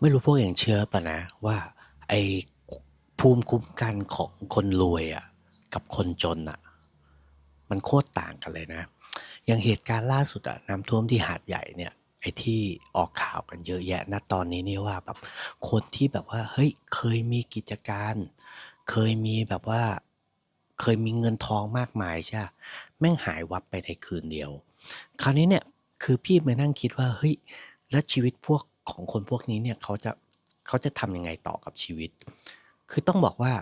ไม่รู้พวกเองเชื่อป่ะนะว่าไอ้ภูมิคุ้มกันของคนรวยอะกับคนจนอะมันโคตรต่างกันเลยนะ อย่างเหตุการณ์ล่าสุดอะน้ำท่วมที่หาดใหญ่เนี่ยไอ้ที่ออกข่าวกันเยอะแยะนะตอนนี้เนี่ยว่าแบบคนที่แบบว่าเฮ้ยเคยมีกิจการ เคยมีแบบว่า เคยมีเงินทองมากมายใช่ปะแม่งหายวับไปในคืนเดียว คราวนี้เนี่ยคือพี่มานั่งคิดว่าเฮ้ยแล้วชีวิตพวก ของคนพวกนี้เนี่ยเขาจะเขาจะทำยังไงต่อกับชีวิต คือต้องบอกว่า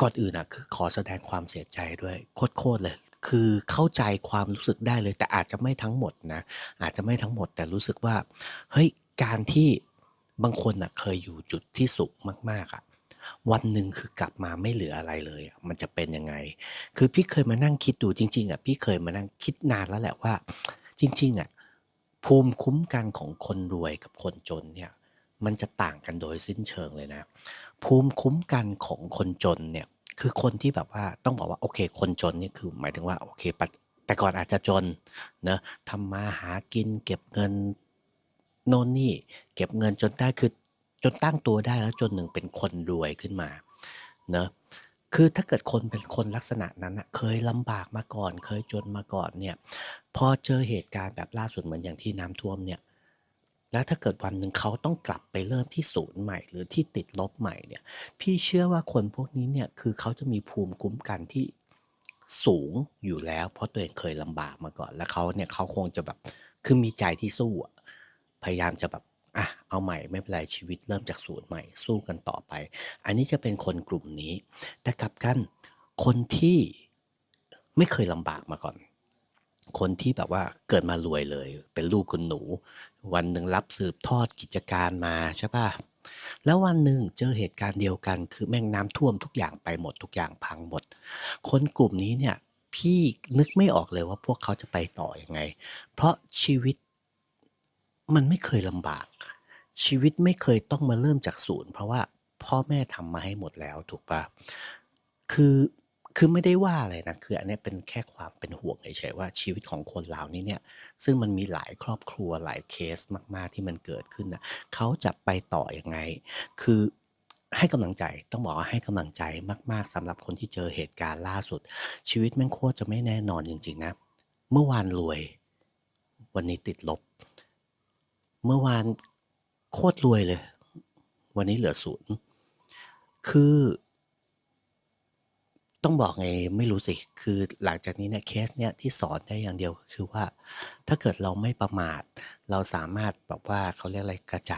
ก่อนอื่นอะคือขอแสดงความเสียใจด้วยโคตรๆเลย คือเข้าใจความรู้สึกได้เลย แต่อาจจะไม่ทั้งหมดนะ อาจจะไม่ทั้งหมดแต่รู้สึกว่าเฮ้ยการที่บางคนอะเคยอยู่จุดที่สูงมากๆอะวันหนึ่งคือกลับมาไม่เหลืออะไรเลย มันจะเป็นยังไง คือพี่เคยมานั่งคิดดูจริง ๆอะพี่เคยมานั่งคิดนานแล้วแหละว่า จริง ๆอะ ภูมิคุ้มกันของคนรวยกับคนจนเนี่ยมันจะต่างกันโดยสิ้นเชิงเลยนะ ภูมิคุ้มกันของคนจนเนี่ยคือคนที่แบบว่าต้องบอกว่าโอเค คนจนนี่คือหมายถึงว่าโอเคแต่ก่อนอาจจะจนเนะทำมาหากินเก็บเงินโน่นนี่เก็บเงินจนได้คือจนตั้งตัวได้แล้วจนหนึ่งเป็นคนรวยขึ้นมาเนะ คือถ้าเกิดคนเป็นคนลักษณะนั้นอะเคยลำบากมาก่อน เคยจนมาก่อนเนี่ยพอเจอเหตุการณ์แบบล่าสุดเหมือนอย่างที่น้ำท่วมเนี่ยแล้วถ้าเกิดวันหนึ่งเขาต้องกลับไปเริ่มที่ศูนย์ใหม่ หรือที่ติดลบใหม่เนี่ยพี่เชื่อว่าคนพวกนี้เนี่ยคือเขาจะมีภูมิคุ้มกันที่สูงอยู่แล้ว เพราะตัวเองเคยลำบากมาก่อน แล้วเขาเนี่ยเขาคงจะแบบคือมีใจที่สู้พยายามจะแบบ อะเอาใหม่ไม่เป็นไรชีวิตเริ่มจากศูนย์ใหม่ สู้กันต่อไป อันนี้จะเป็นคนกลุ่มนี้ แต่กลับกันคนที่ไม่เคยลำบากมาก่อน คนที่แบบว่าเกิดมารวยเลย เป็นลูกคุณหนู วันหนึ่งรับสืบทอดกิจการมาใช่ป่ะแล้ววันหนึ่งเจอเหตุการณ์เดียวกัน คือแม่งน้ำท่วมทุกอย่างไปหมดทุกอย่างพังหมด คนกลุ่มนี้เนี่ยพี่นึกไม่ออกเลยว่าพวกเขาจะไปต่ออยังไง เพราะชีวิต มันไม่เคยลำบาก ชีวิตไม่เคยต้องมาเริ่มจากศูนย์ เพราะว่าพ่อแม่ทำมาให้หมดแล้วถูกปะคือคือไม่ได้ว่าอะไรนะคืออันนี้เป็นแค่ความเป็นห่วงเฉยๆว่าชีวิตของคนเหล่านี้เนี่ย ซึ่งมันมีหลายครอบครัวหลายเคสมาก ๆที่มันเกิดขึ้นนะเขาจะไปต่ออยังไง คือให้กำลังใจต้องบอกว่าให้กำลังใจมากๆสำหรับคนที่เจอเหตุการณ์ล่าสุด ชีวิตแม่งโคตรจะไม่แน่นอนจริง ๆ นะ เมื่อวานรวย วันนี้ติดลบ เมื่อวานโคตรรวยเลย วันนี้เหลือศูนย์ คือ ต้องบอกไงไม่รู้สิ คือหลังจากนี้เนี่ยเคสเนี่ยที่สอนได้อย่างเดียวก็คือว่า ถ้าเกิดเราไม่ประมาท เราสามารถแบบว่าเขาเรียกอะไรกระจาย